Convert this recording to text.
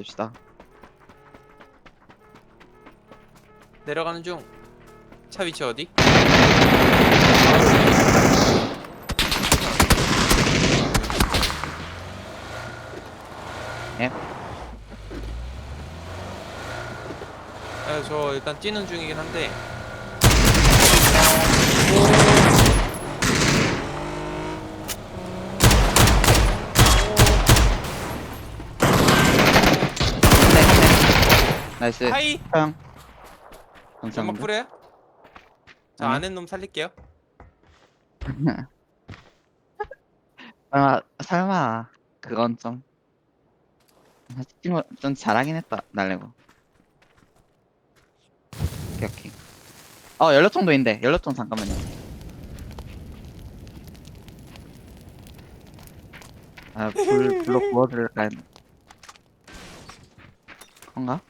봅시다. 내려가는 중. 차 위치 어디? 예. 아, 저 일단 뛰는 중이긴 한데. 나이스. 하이. 형. 연막 감사합니다. 뿌려요? 저 아니. 안에 놈 살릴게요. 설마, 설마, 그건 좀. 친구 좀 잘하긴 했다, 날래고. 오케이, 오케이. 어, 연료통도인데, 연료통 잠깐만요. 아, 불, 불로 구워드릴까 했 건가?